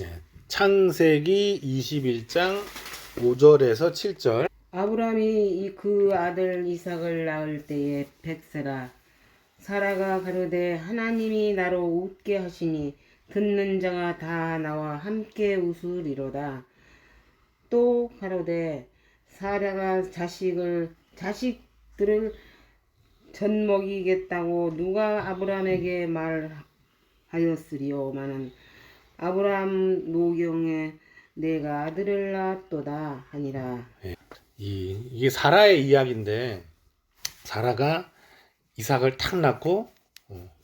예, 창세기 21장 5절에서 7절. 아브라함이 이 그 아들 이삭을 낳을 때에 백세라 사라가 가로되 하나님이 나로 웃게 하시니 듣는 자가 다 나와 함께 웃으리로다 또 가로되 사라가 자식을 자식들을 전 먹이겠다고 누가 아브라함에게 말하였으리오마는 아브라함 노경에 내가 아들을 낳았도다 하니라. 이, 이게 사라의 이야기인데 사라가 이삭을 탁 낳고 어,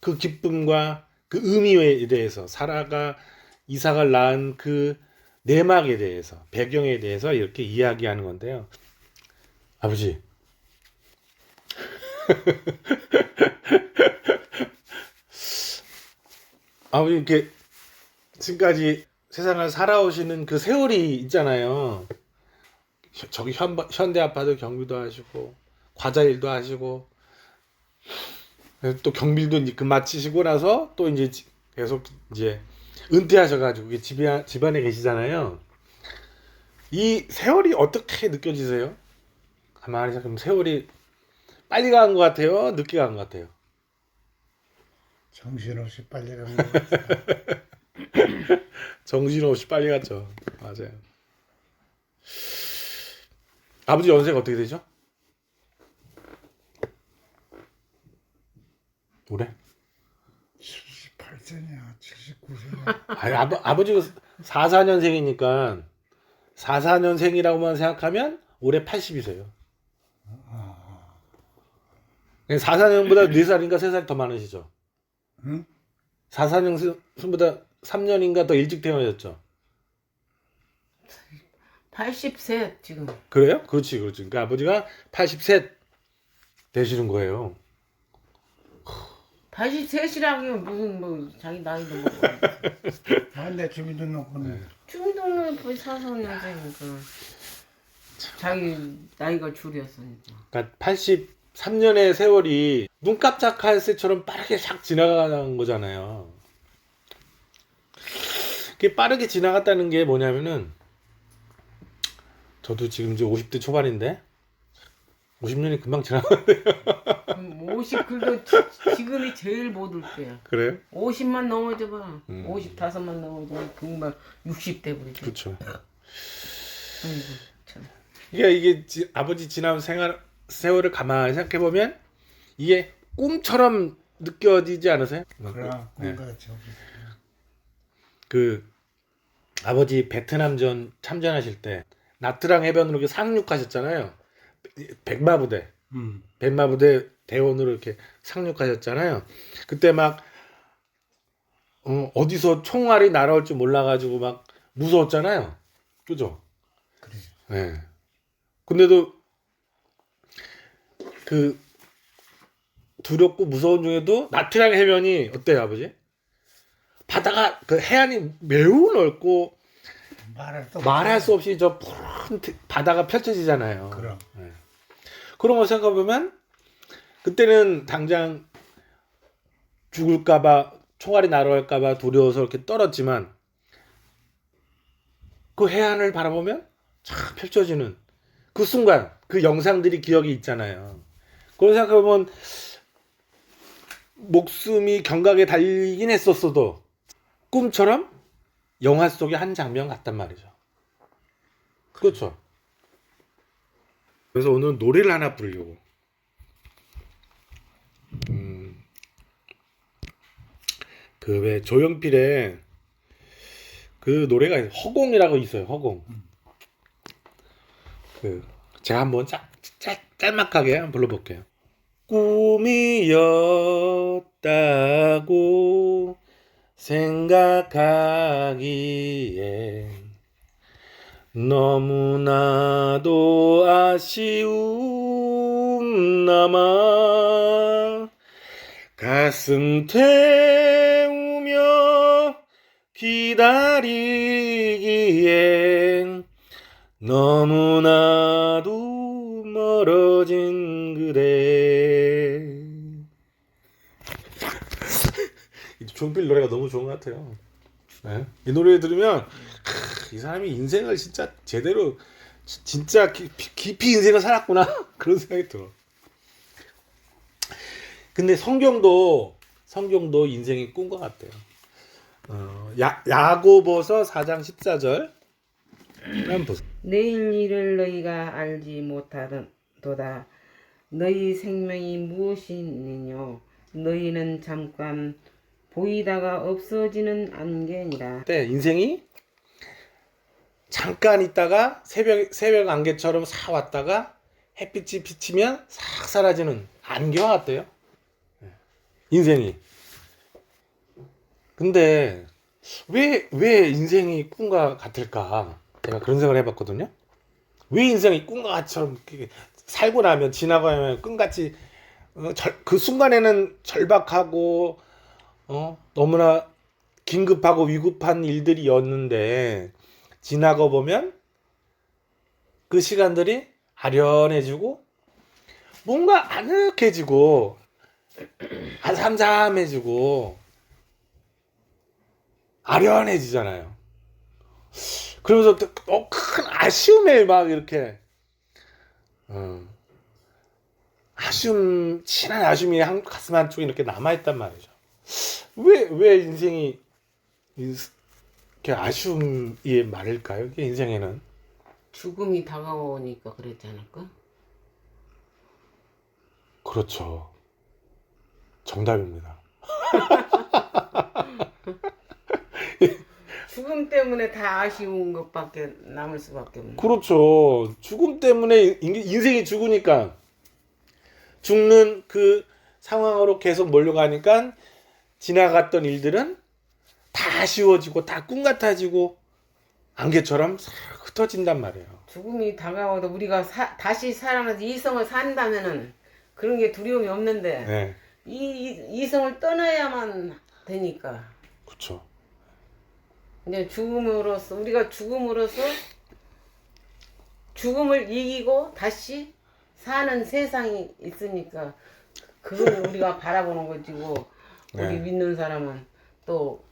그 기쁨과 그 의미에 대해서 사라가 이삭을 낳은 그 내막에 대해서 배경에 대해서 이렇게 이야기하는 건데요. 아버지. 아버지 이렇게 지금까지 세상을 살아오시는 그 세월이 있잖아요. 혀- 저기 현, 현대 아파트 경비도 하시고 과자 일도 하시고 또 경비도 이제 그 마치시고 나서 또 이제 지- 계속 이제 은퇴하셔가지고 집에 집안에 계시잖아요. 이 세월이 어떻게 느껴지세요? 가만히 생각하면 세월이 빨리 간 것 같아요, 늦게 간 것 같아요. 정신없이 빨리 가는 것 같아. 정신없이 빨리 갔죠. 맞아요. 아버지 연세가 어떻게 되죠? 올해? 78세냐, 79세냐. 아니, 아버, 아버지가 44년생이니까 44년생이라고만 생각하면 올해 80이세요. 44년보다 4살인가 3살 더 많으시죠? 응? 44년생보다 3년인가 더 일찍 태어나셨죠? 80세 지금 그래요? 그렇지, 그렇지. 그러니까 아버지가 80세 되시는 거예요. 83이라고 무슨 뭐 자기 나이도 먹고 아, 내 주민등록은 중등은 벌써 사서년생이니까 자기 나이가 줄였으니까 그러니까 83년의 세월이 눈 깜짝할 새처럼 빠르게 샥 지나가는 거잖아요. 그게 빠르게 지나갔다는 게 뭐냐면은 저도 지금 이제 50대 초반인데 50년이 금방 그럼 50 그래도 지- 지금이 제일 못 올 때야 그래요? 50만 넘어져 봐 음. 55만 넘어져 금방 60대 버리지 그렇죠. 아이고 참 이게 이게 지- 아버지 지난 생활 세월을 가만히 생각해 보면 이게 꿈처럼 느껴지지 않으세요? 그래, 네. 꿈같이 그 아버지 베트남전 참전하실 때 나트랑 해변으로 이렇게 상륙하셨잖아요. 백마부대, 음. 백마부대 대원으로 이렇게 상륙하셨잖아요. 그때 막 어, 어디서 총알이 날아올 줄 몰라가지고 막 무서웠잖아요. 그죠? 그래. 네. 근데도 그 두렵고 무서운 중에도 나트랑 해변이 어때요, 아버지? 바다가 그 해안이 매우 넓고 말할 수 말할. 수 없이 저 푸른 트- 바다가 펼쳐지잖아요. 그럼. 네. 그런 거 생각해 보면 그때는 당장 죽을까봐 총알이 날아올까봐 두려워서 이렇게 떨었지만 그 해안을 바라보면 참 펼쳐지는 그 순간 그 영상들이 기억이 있잖아요. 그런 생각해 보면 목숨이 경각에 달리긴 했었어도 꿈처럼 영화 속의 한 장면 같단 말이죠. 그렇죠. 그래서 오늘 노래를 하나 부르려고. 음, 그 왜 조용필의 그 노래가 있- 허공이라고 있어요. 허공. 그 제가 한번 짤, 짤, 짤막하게 한번 불러볼게요. 꿈이었다고 생각하기에 너무나도 아쉬움 남아 가슴 태우며 기다리기엔 너무나도 멀어진 그대 이 종필 노래가 너무 좋은 것 같아요. 예? 이 노래 들으면 크, 이 사람이 인생을 진짜 제대로 지- 진짜 깊이, 인생을 살았구나 그런 생각이 들어. 근데 성경도 성경도 인생이 꾼것 같아요. 어, 야, 야고보서 4장 14절 한번 보세요. 내일 일을 너희가 알지 못하도다. 너희 생명이 무엇이니뇨? 너희는 잠깐 보이다가 없어지는 안개니라. 때 인생이 잠깐 있다가 새벽 새벽 안개처럼 사 왔다가 햇빛이 비치면 싹 사라지는 안개와 같대요. 예. 인생이. 근데 왜 왜 인생이 꿈과 같을까? 제가 그런 생각을 해봤거든요. 왜 인생이 꿈과 이렇게 살고 나면 지나가면 꿈같이 어, 절- 그 순간에는 절박하고 어 너무나 긴급하고 위급한 일들이었는데 지나고 보면 그 시간들이 아련해지고 뭔가 아늑해지고 한삼삼해지고 아련해지잖아요. 그러면서 또, 어, 큰 아쉬움에 막 이렇게 어, 아쉬움 진한 아쉬움이 한 가슴 한쪽에 이렇게 남아 있단 말이죠. 왜, 왜 인생이 이렇게 아쉬움이 많을까요? 이게 인생에는. 죽음이 다가오니까 그랬지 않을까? 그렇죠. 정답입니다. 죽음 때문에 다 아쉬운 것밖에 남을 수밖에 없네. 그렇죠. 죽음 때문에 인- 인생이 죽으니까 죽는 그 상황으로 계속 몰려가니까 지나갔던 일들은 다 아쉬워지고 다 꿈 같아지고 안개처럼 싹 흩어진단 말이에요. 죽음이 다가와도 우리가 사- 다시 살아나서 이성을 산다면은 그런 게 두려움이 없는데 네, 이, 이 이성을 떠나야만 되니까 그렇죠. 이제 죽음으로써 우리가 죽음으로써 죽음을 이기고 다시 사는 세상이 있으니까 그걸 우리가 바라보는 거지고 우리 네. 믿는 사람은 또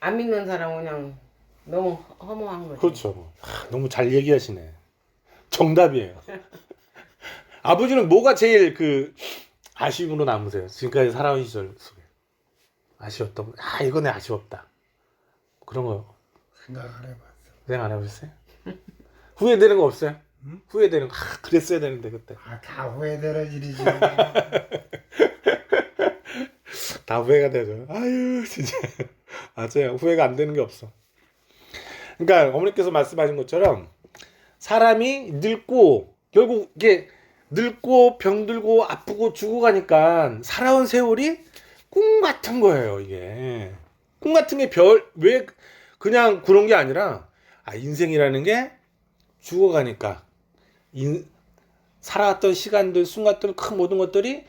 안 믿는 사람은 그냥 너무 허무한 거지. 그렇죠. 하, 너무 잘 얘기하시네. 정답이에요. 아버지는 뭐가 제일 그 아쉬움으로 남으세요? 지금까지 살아온 시절 속에 아쉬웠던 거. 아 이거 내 아쉬웠다. 그런 거 생각 안 해봤어. 생각 안 해보셨어요? 후회되는 거 없어요? 후회되는 거. 아 그랬어야 되는데 그때. 아, 다 후회되는 일이지. 다 후회가 되죠. 아유 진짜 맞아요. 후회가 안 되는 게 없어. 그러니까 어머니께서 말씀하신 것처럼 사람이 늙고 결국 이게 늙고 병들고 아프고 죽어가니까 살아온 세월이 꿈 같은 거예요. 이게 꿈 같은 게 별 왜 그냥 그런 게 아니라 아 인생이라는 게 죽어가니까 인, 살아왔던 시간들 순간들 큰 모든 것들이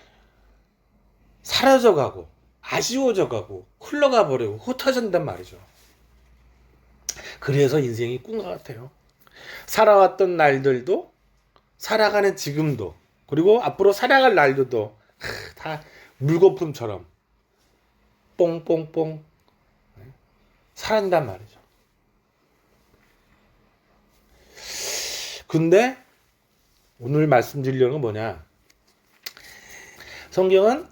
사라져가고 아쉬워져 가고 흘러가 버리고 흩어진단 말이죠. 그래서 인생이 꿈과 같아요. 살아왔던 날들도 살아가는 지금도 그리고 앞으로 살아갈 날들도 하, 다 물거품처럼 뽕뽕뽕 사라진단 말이죠. 근데 오늘 말씀드리려는 건 뭐냐? 성경은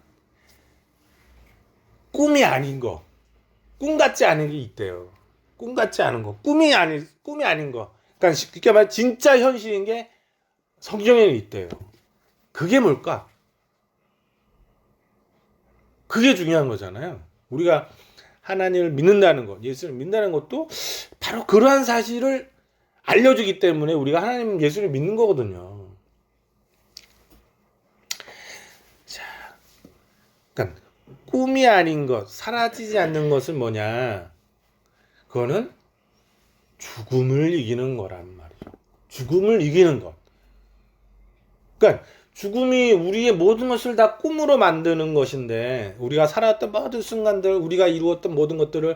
꿈이 아닌 거, 꿈 같지 않은 게 있대요. 꿈 같지 않은 거, 꿈이 아닌 꿈이 아닌 거. 그러니까 쉽게 말 진짜 현실인 게 성경에는 있대요. 그게 뭘까? 그게 중요한 거잖아요. 우리가 하나님을 믿는다는 것, 예수를 믿는다는 것도 바로 그러한 사실을 알려주기 때문에 우리가 하나님 예수를 믿는 거거든요. 자, 그러니까 꿈이 아닌 것, 사라지지 않는 것은 뭐냐? 그거는 죽음을 이기는 거란 말이죠. 죽음을 이기는 것. 그러니까 죽음이 우리의 모든 것을 다 꿈으로 만드는 것인데 우리가 살아왔던 모든 순간들, 우리가 이루었던 모든 것들을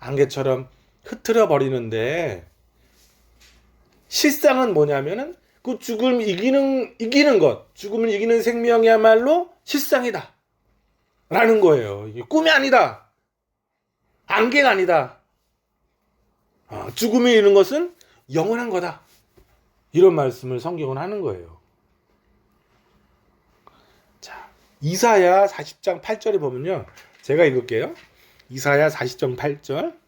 안개처럼 흐트려 버리는데 실상은 뭐냐면은 그 죽음 이기는 이기는 것, 죽음을 이기는 생명이야말로 실상이다. 라는 거예요. 이게 꿈이 아니다. 안개가 아니다. 어, 죽음이 이르는 것은 영원한 거다. 이런 말씀을 성경은 하는 거예요. 자, 이사야 40장 8절에 보면요. 제가 읽을게요. 이사야 40장 8절.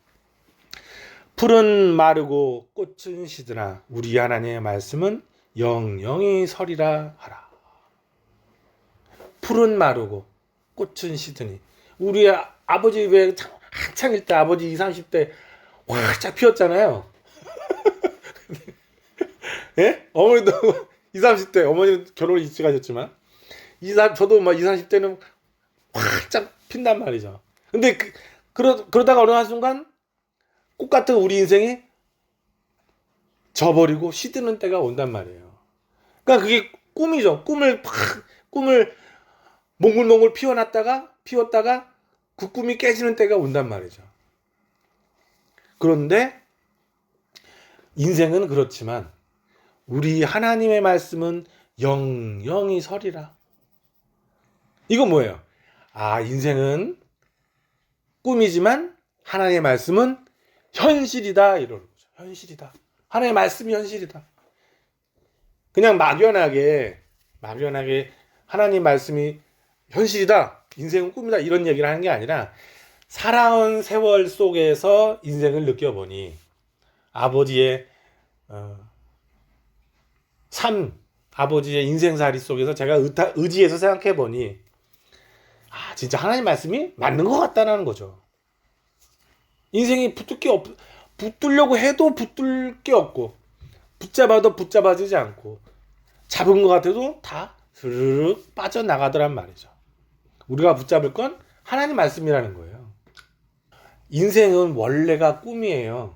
풀은 마르고 꽃은 시드나 우리 하나님의 말씀은 영영이 서리라 하라. 풀은 마르고 꽃은 시드니 우리 아- 아버지 왜 참- 한창일 때 아버지 20, 30대 활짝 피었잖아요. 예? 어머니도 20, 30대 어머니는 결혼 일찍 하셨지만 20, 저도 막 20, 30대는 활짝 핀단 말이죠. 근데 그, 그러, 그러다가 어느 한 순간 꽃 같은 우리 인생이 져버리고 시드는 때가 온단 말이에요. 그러니까 그게 꿈이죠. 꿈을 팍 꿈을 몽글몽글 피워놨다가 피웠다가 그 꿈이 깨지는 때가 온단 말이죠. 그런데 인생은 그렇지만 우리 하나님의 말씀은 영영이 서리라. 이건 뭐예요? 아, 인생은 꿈이지만 하나님의 말씀은 현실이다 이러는 거죠. 현실이다. 하나님의 말씀이 현실이다. 그냥 막연하게 막연하게 하나님 말씀이 현실이다. 인생은 꿈이다. 이런 얘기를 하는 게 아니라 살아온 세월 속에서 인생을 느껴보니 아버지의 어, 삶, 아버지의 인생살이 속에서 제가 의타, 의지해서 생각해 보니 아 진짜 하나님 말씀이 맞는 것 같다는 거죠. 인생이 붙을 게 없, 붙들려고 해도 붙들 게 없고 붙잡아도 붙잡아지지 않고 잡은 것 같아도 다 스르륵 빠져나가더란 말이죠. 우리가 붙잡을 건 하나님 말씀이라는 거예요. 인생은 원래가 꿈이에요.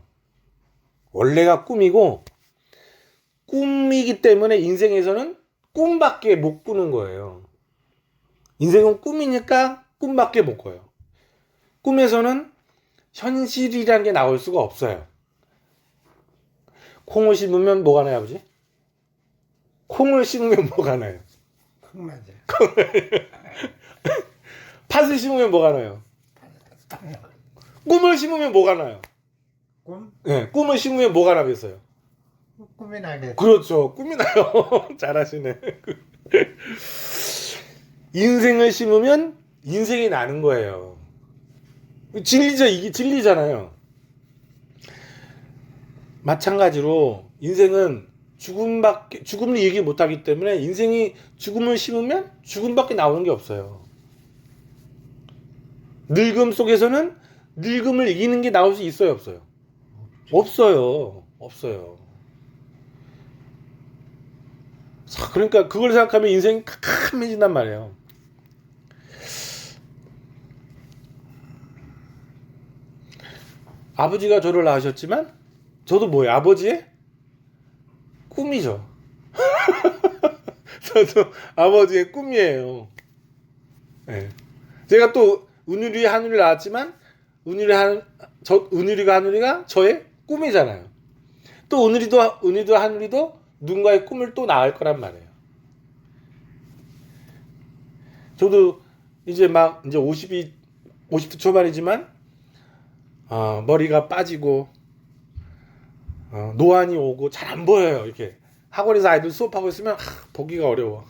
원래가 꿈이고 꿈이기 때문에 인생에서는 꿈밖에 못 꾸는 거예요. 인생은 꿈이니까 꿈밖에 못 꿔요. 꿈에서는 현실이라는 게 나올 수가 없어요. 콩을 심으면 뭐가 나요, 아버지? 콩을 심으면 뭐가 나요? 콩 맞아. 팥을 심으면 뭐가 나요? 꿈을 심으면 뭐가 나요? 꿈? 네, 꿈을 심으면 뭐가 나겠어요? 꿈이 나게. 그렇죠. 꿈이 나요. 잘하시네. 인생을 심으면 인생이 나는 거예요. 진리죠. 이게 진리잖아요. 마찬가지로 인생은 죽음밖에 죽음을 얘기 못 하기 때문에 인생이 죽음을 심으면 죽음밖에 나오는 게 없어요. 늙음 속에서는 늙음을 이기는 게 나올 수 있어요, 없어요? 없어요. 없어요. 자, 그러니까 그걸 생각하면 인생이 캄캄해진단 말이에요. 아버지가 저를 낳으셨지만 저도 뭐예요? 아버지의 꿈이죠. 저도 아버지의 꿈이에요. 예. 제가 또 은유리 하늘이 낳았지만 은유리 한, 저, 은유리가 하늘이가 저의 꿈이잖아요. 또 은유리도 은유도 하늘이도 누군가의 꿈을 또 낳을 거란 말이에요. 저도 이제 막 이제 50이 50대 초반이지만 어, 머리가 빠지고 어, 노안이 오고 잘 안 보여요. 이렇게 학원에서 아이들 수업하고 있으면 하, 보기가 어려워.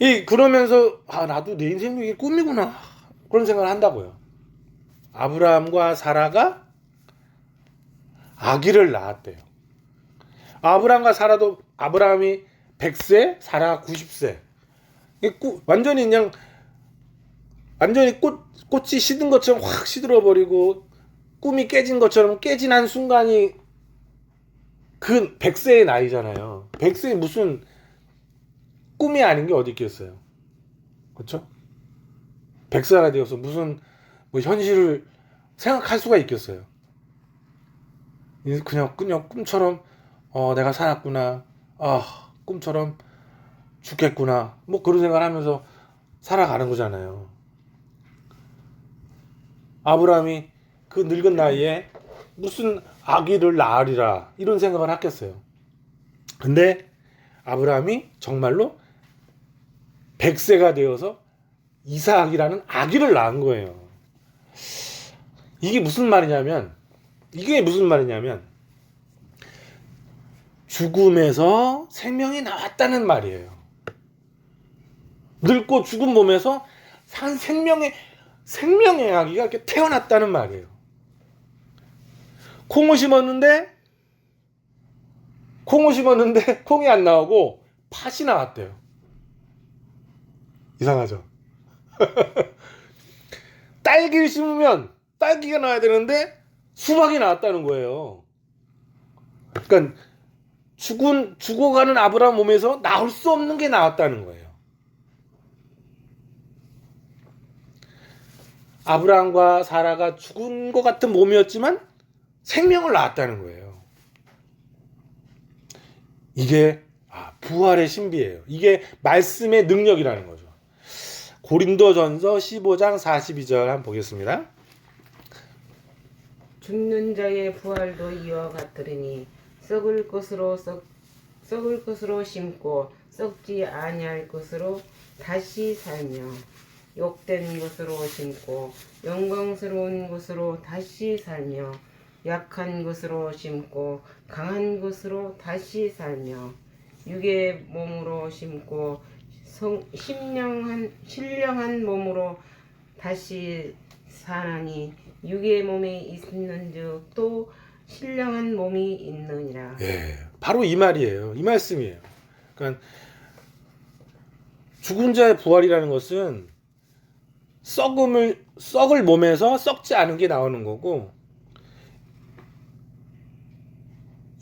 이 그러면서 아 나도 내 인생도 이게 꿈이구나 그런 생각을 한다고요. 아브라함과 사라가 아기를 낳았대요. 아브라함과 사라도 아브라함이 100세, 사라가 90세. 이게 꾸- 완전히 그냥 완전히 꽃 꽃이 시든 것처럼 확 시들어 버리고 꿈이 깨진 것처럼 깨진 한 순간이 그 100세의 나이잖아요. 100세에 무슨 꿈이 아닌 게 어디 있겠어요. 그렇죠? 100세가 되어서 무슨 뭐 현실을 생각할 수가 있겠어요. 그냥 그냥 꿈처럼 어 내가 살았구나. 아, 꿈처럼 죽겠구나. 뭐 그런 생각을 하면서 살아가는 거잖아요. 아브라함이 그 늙은 나이에 무슨 아기를 낳으리라 이런 생각을 했겠어요. 근데 아브라함이 정말로 100세가 되어서 이삭이라는 아기를 낳은 거예요. 이게 무슨 말이냐면 이게 무슨 말이냐면 죽음에서 생명이 나왔다는 말이에요. 늙고 죽은 몸에서 산 생명의 생명의 아기가 이렇게 태어났다는 말이에요. 콩을 심었는데 콩을 심었는데 콩이 안 나오고 팥이 나왔대요. 이상하죠? 딸기를 심으면 딸기가 나와야 되는데 수박이 나왔다는 거예요. 그러니까 죽은 죽어가는 아브라함 몸에서 나올 수 없는 게 나왔다는 거예요. 아브라함과 사라가 죽은 것 같은 몸이었지만 생명을 낳았다는 거예요. 이게 아, 부활의 신비예요. 이게 말씀의 능력이라는 거죠. 고린도전서 15장 42절 한번 보겠습니다. 죽는 자의 부활도 이와 같으리니 썩을 것으로 썩 썩을 것으로 심고 썩지 아니할 것으로 다시 살며 욕된 것으로 심고 영광스러운 것으로 다시 살며 약한 것으로 심고 강한 것으로 다시 살며 육의 몸으로 심고 성, 신령한 신령한 몸으로 다시 사나니 육의 몸에 있는즉 또 신령한 몸이 있느니라. 예, 바로 이 말이에요. 이 말씀이에요. 그러니까 죽은 자의 부활이라는 것은 썩음을 썩을 몸에서 썩지 않은 게 나오는 거고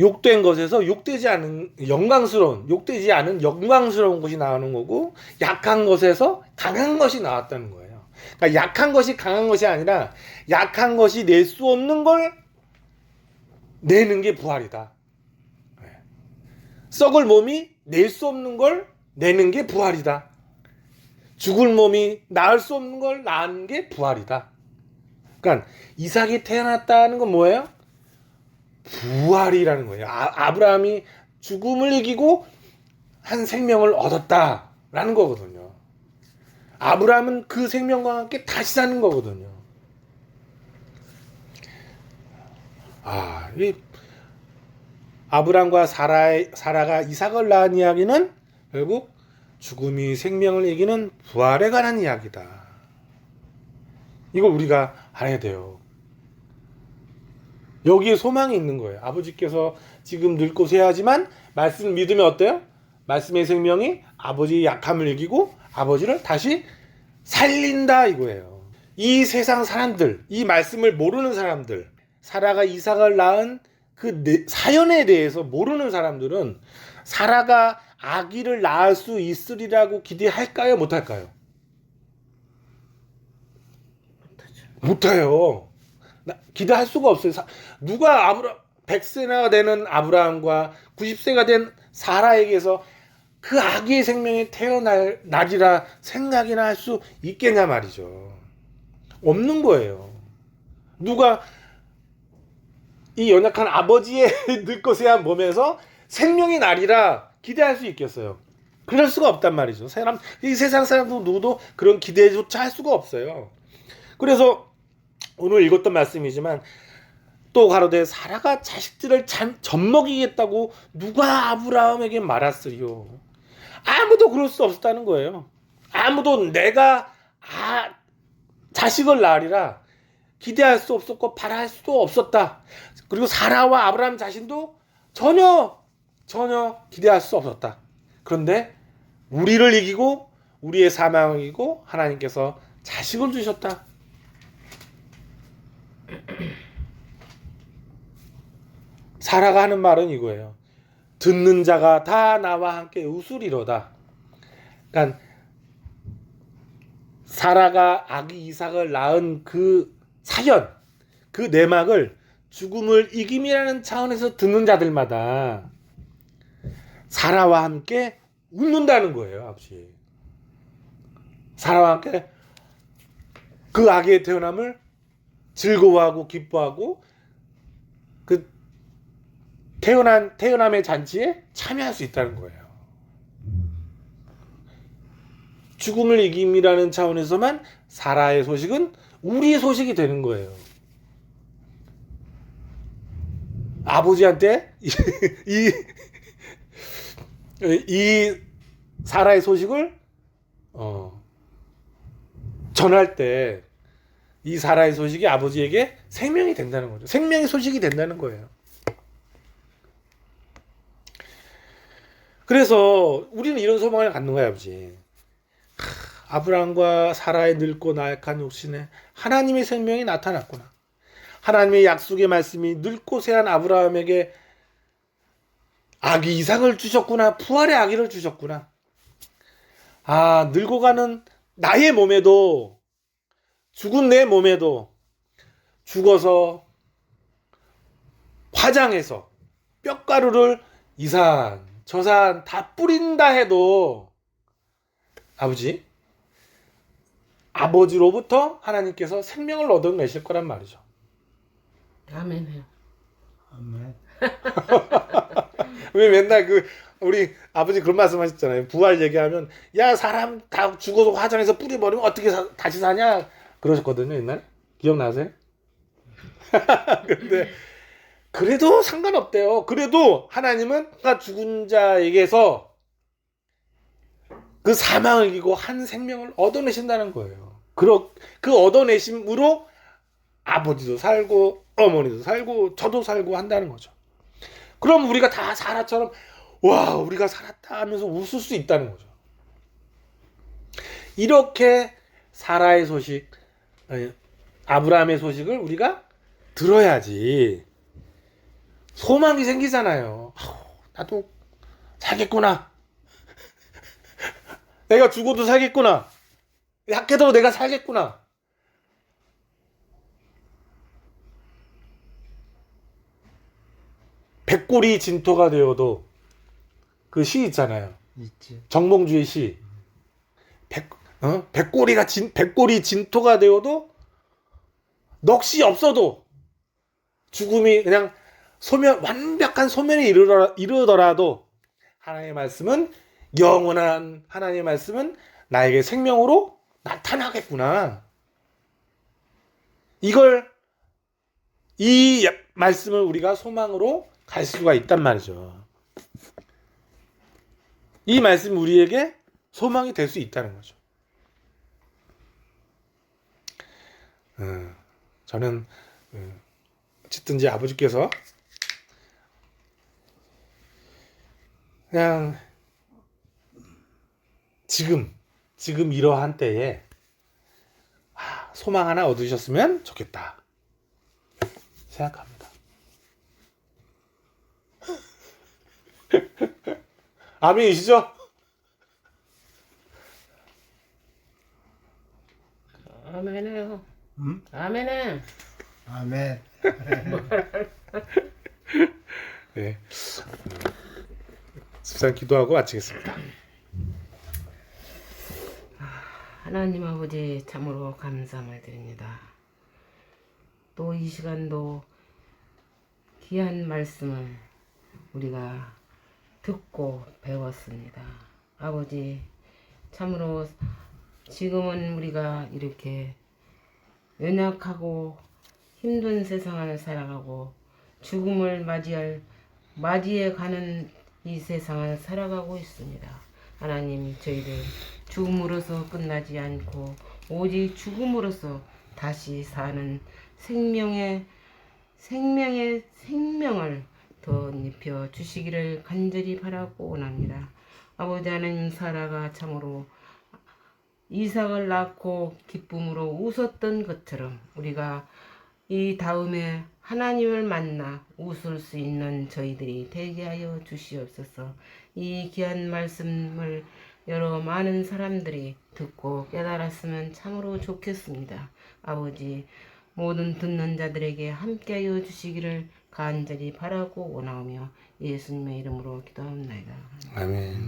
욕된 것에서 욕되지 않은 영광스러운 욕되지 않은 영광스러운 것이 나오는 거고 약한 것에서 강한 것이 나왔다는 거예요. 그러니까 약한 것이 강한 것이 아니라 약한 것이 낼 수 없는 걸 내는 게 부활이다. 네. 썩을 몸이 낼 수 없는 걸 내는 게 부활이다. 죽을 몸이 낳을 수 없는 걸 낳는 게 부활이다. 그러니까 이삭이 태어났다는 건 뭐예요? 부활이라는 거예요. 아, 아브라함이 죽음을 이기고 한 생명을 얻었다라는 거거든요. 아브라함은 그 생명과 함께 다시 사는 거거든요. 아, 이 아브람과 사라의, 사라가 이삭을 낳은 이야기는 결국 죽음이 생명을 이기는 부활에 관한 이야기다. 이걸 우리가 알아야 돼요. 여기에 소망이 있는 거예요. 아버지께서 지금 늙고 쇠하지만 말씀 믿으면 어때요? 말씀의 생명이 아버지의 약함을 이기고 아버지를 다시 살린다 이거예요. 이 세상 사람들, 이 말씀을 모르는 사람들, 사라가 이삭을 낳은 그 내- 사연에 대해서 모르는 사람들은 사라가 아기를 낳을 수 있으리라고 기대할까요? 못할까요? 못해요. 나- 기대할 수가 없어요. 사- 누가 아브라 100세나 되는 아브라함과 90세가 된 사라에게서 그 아기의 생명이 태어날 날이라 생각이나 할 수 있겠냐 말이죠. 없는 거예요. 누가 이 연약한 아버지의 늙고세한 몸에서 생명이 날이라 기대할 수 있겠어요. 그럴 수가 없단 말이죠. 사람 이 세상 사람도 누구도 그런 기대조차 할 수가 없어요. 그래서 오늘 읽었던 말씀이지만 또 가로되 사라가 자식들을 잠, 젖먹이겠다고 누가 아브라함에게 말았으리요. 아무도 그럴 수 없었다는 거예요. 아무도 내가 아, 자식을 낳으리라 기대할 수 없었고 바랄 수도 없었다. 그리고 사라와 아브라함 자신도 전혀 전혀 기대할 수 없었다. 그런데 우리를 이기고 우리의 사망을 이기고 하나님께서 자식을 주셨다. 사라가 하는 말은 이거예요. 듣는 자가 다 나와 함께 웃으리로다. 그러니까 사라가 아기 이삭을 낳은 그 사연, 그 내막을 죽음을 이김이라는 차원에서 듣는 자들마다 사라와 함께 웃는다는 거예요, 아버지. 사라와 함께 그 아기의 태어남을 즐거워하고 기뻐하고 그 태어난 태어남의 잔치에 참여할 수 있다는 거예요. 죽음을 이김이라는 차원에서만 사라의 소식은 우리의 소식이 되는 거예요. 아버지한테 이, 이, 이 사라의 소식을 어, 전할 때 이 사라의 소식이 아버지에게 생명이 된다는 거죠. 생명의 소식이 된다는 거예요. 그래서 우리는 이런 소망을 갖는 거야, 아버지. 하, 아브라함과 사라의 늙고 나약한 육신에 하나님의 생명이 나타났구나. 하나님의 약속의 말씀이 늙고 새한 아브라함에게 아기 이상을 주셨구나. 부활의 아기를 주셨구나. 아, 늙어가는 나의 몸에도 죽은 내 몸에도 죽어서 화장해서 뼈가루를 이산 저산 다 뿌린다 해도 아버지 아버지로부터 하나님께서 생명을 얻어내실 거란 말이죠. 아멘해요. 아멘. 왜 맨날 그 우리 아버지 그런 말씀 하셨잖아요. 부활 얘기하면 야 사람 다 죽어서 화장해서 뿌려버리면 어떻게 사- 다시 사냐 그러셨거든요 옛날 기억나세요? 근데 그래도 상관없대요. 그래도 하나님은 가 죽은 자에게서 그 사망을 이기고 한 생명을 얻어내신다는 거예요. 그러, 그 얻어내심으로 아버지도 살고 어머니도 살고 저도 살고 한다는 거죠. 그럼 우리가 다 사라처럼 와 우리가 살았다 하면서 웃을 수 있다는 거죠. 이렇게 사라의 소식, 아브라함의 소식을 우리가 들어야지 소망이 생기잖아요. 아우, 나도 살겠구나. 내가 죽어도 살겠구나. 약해도 내가 살겠구나. 백골이 진토가 되어도 그 시 있잖아요. 있지. 정몽주의 시. 백, 어? 백골이가 진, 백골이 진토가 되어도 넋이 없어도 죽음이 그냥 소멸, 완벽한 소멸에 이르더라, 이르더라도 하나님의 말씀은 영원한 하나님의 말씀은 나에게 생명으로 나타나겠구나. 이걸 이 말씀을 우리가 소망으로 갈 수가 있단 말이죠. 이 말씀이 우리에게 소망이 될 수 있다는 거죠. 저는 어, 어쨌든 이제 아버지께서 그냥 지금 지금 이러한 때에 아, 소망 하나 얻으셨으면 좋겠다 생각합니다. 아멘이시죠? 아멘해요. 응? 아멘해. 아멘. 네. 집상 기도하고 마치겠습니다. 하나님 아버지 참으로 감사함을 드립니다. 또 이 시간도 귀한 말씀을 우리가 듣고 배웠습니다. 아버지 참으로 지금은 우리가 이렇게 연약하고 힘든 세상을 살아가고 죽음을 맞이할 맞이해 가는 이 세상을 살아가고 있습니다. 하나님 저희들 죽음으로서 끝나지 않고 오직 죽음으로서 다시 사는 생명의 생명의 생명을 더 입혀 주시기를 간절히 바라고 원합니다. 아버지 하나님 사라가 참으로 이삭을 낳고 기쁨으로 웃었던 것처럼 우리가 이 다음에 하나님을 만나 웃을 수 있는 저희들이 되게 하여 주시옵소서. 이 귀한 말씀을 여러 많은 사람들이 듣고 깨달았으면 참으로 좋겠습니다. 아버지 모든 듣는 자들에게 함께하여 주시기를 간절히 바라고 원하오며 예수님의 이름으로 기도합니다. 아멘.